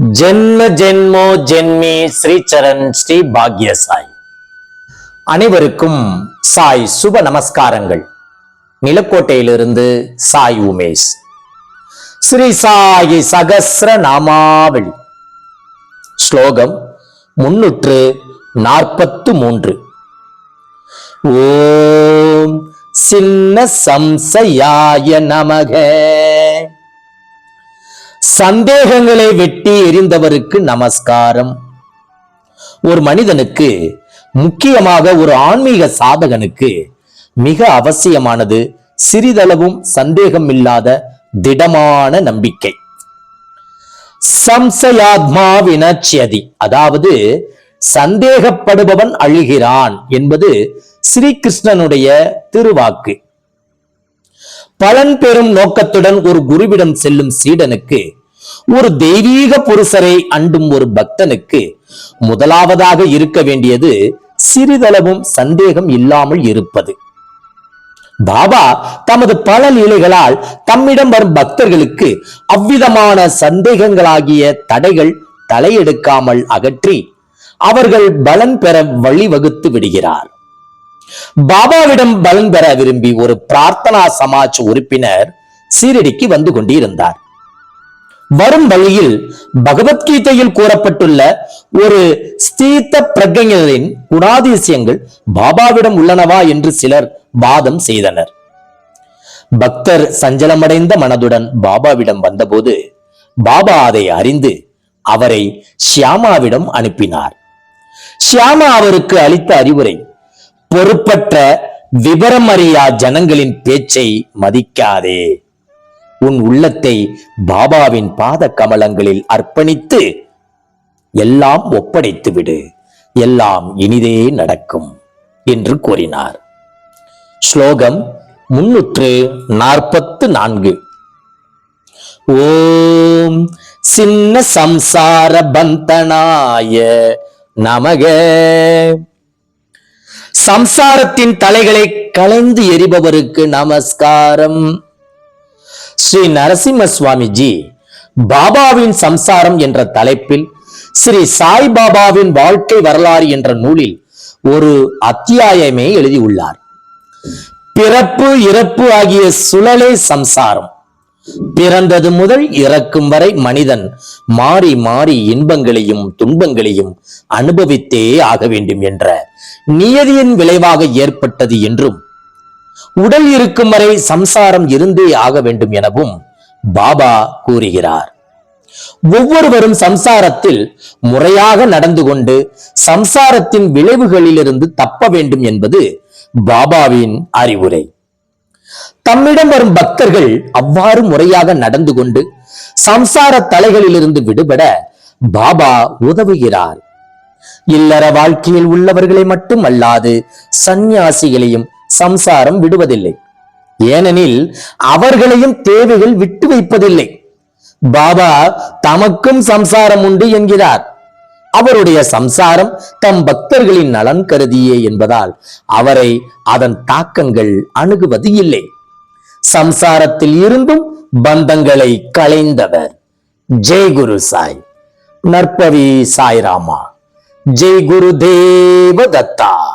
ஜென்ம ஜென்மோ ஜென்மி ஸ்ரீச்சரண் ஸ்ரீ பாக்ய சாய் அனைவருக்கும் சாய் சுப நமஸ்காரங்கள். நிலக்கோட்டையிலிருந்து சாய் உமேஷ். ஸ்ரீ சாயி சகசிர நாமாவளி. ஸ்லோகம் முன்னூற்று நாற்பத்து மூன்று. ஓம் சின்ன சம்சயாய நமக. சந்தேகங்களை வெட்டி எறிந்தவருக்கு நமஸ்காரம். ஒரு மனிதனுக்கு முக்கியமாக ஒரு ஆன்மீக சாதகனுக்கு மிக அவசியமானது சிறிதளவும் சந்தேகம் இல்லாத திடமான நம்பிக்கை. சம்சயாத்மா வினச்சியதி அதாவது சந்தேகப்படுபவன் அழுகிறான் என்பது ஸ்ரீகிருஷ்ணனுடைய திருவாக்கு. பலன் பெறும் நோக்கத்துடன் ஒரு குருவிடம் செல்லும் சீடனுக்கு ஒரு தெய்வீக புருஷரை அண்டும் ஒரு பக்தனுக்கு முதலாவதாக இருக்க வேண்டியது சிறிதளவும் சந்தேகம் இல்லாமல் இருப்பது. பாபா தமது பல நிலைகளால் தம்மிடம் வரும் பக்தர்களுக்கு அவ்விதமான சந்தேகங்களாகிய தடைகள் தலையெடுக்காமல் அகற்றி அவர்கள் பலன் பெற வழிவகுத்து விடுகிறார். பாபாவிடம் பலன் பெற விரும்பி ஒரு பிரார்த்தனா சமாஜ் உறுப்பினர் சீரடிக்கு வந்து கொண்டிருந்தார். வரும் வழியில் பகவத்கீதையில் கூறப்பட்டுள்ள ஒரு ஸ்தீத்த பிரஜைகளின் குணாதிசயங்கள் பாபாவிடம் உள்ளனவா என்று சிலர் வாதம் செய்தனர். பக்தர் சஞ்சலமடைந்த மனதுடன் பாபாவிடம் வந்தபோது பாபா அதை அறிந்து அவரை ஷியாமாவிடம் அனுப்பினார். ஷியாமா அவருக்கு அளித்த அறிவுரை பொறுப்பற்ற விவரம் அறியா ஜனங்களின் பேச்சை மதிக்காதே. உன் உள்ளத்தை பாபாவின் பாத கமலங்களில் அர்ப்பணித்து எல்லாம் ஒப்படைத்து விடு. எல்லாம் இனிதே நடக்கும் என்று கூறினார். ஸ்லோகம் முன்னூற்று நாற்பத்து நான்கு. ஓம் சின்ன சம்சார பந்தனாய நமக. சம்சாரத்தின் தலைகளை கலந்து எரிபவருக்கு நமஸ்காரம். ஸ்ரீ நரசிம்ம சுவாமிஜி பாபாவின் சம்சாரம் என்ற தலைப்பில் ஸ்ரீ சாய் பாபாவின் வாழ்க்கை வரலாறு என்ற நூலில் ஒரு அத்தியாயமே எழுதியுள்ளார். பிறப்பு இறப்பு ஆகிய சுழலே சம்சாரம். பிறந்தது முதல் இறக்கும் வரை மனிதன் மாறி மாறி இன்பங்களையும் துன்பங்களையும் அனுபவித்தே ஆக வேண்டும் என்ற நியதியின் விளைவாக ஏற்பட்டது என்றும் உடல் இருக்கும் வரை சம்சாரம் இருந்தே ஆக வேண்டும் எனவும் பாபா கூறுகிறார். ஒவ்வொருவரும் சம்சாரத்தில் முறையாக நடந்து கொண்டு சம்சாரத்தின் விளைவுகளிலிருந்து தப்ப வேண்டும் என்பது பாபாவின் அறிவுரை. தம்மிடம் வரும் பக்தர்கள் அவ்வாறு முறையாக நடந்து கொண்டு சம்சார தலைகளிலிருந்து விடுபட பாபா உதவுகிறார். இல்லற வாழ்க்கையில் உள்ளவர்களை மட்டும் அல்லாது சந்நியாசிகளையும் சம்சாரம் விடுவதில்லை. ஏனெனில் அவர்களையும் தேவைகள் விட்டு வைப்பதில்லை. பாபா தமக்கும் சம்சாரம் உண்டு என்கிறார். அவருடைய சம்சாரம் தம் பக்தர்களின் நலன் கருதியே என்பதால் அவரை அதன் தாக்கங்கள் அணுகுவது இல்லை. சம்சாரத்தில் இருந்தும் பந்தங்களை களைந்தவர். ஜெய் குரு சாய். நற்பவி சாய்ராமா. ஜெய் குரு தேவ தத்தா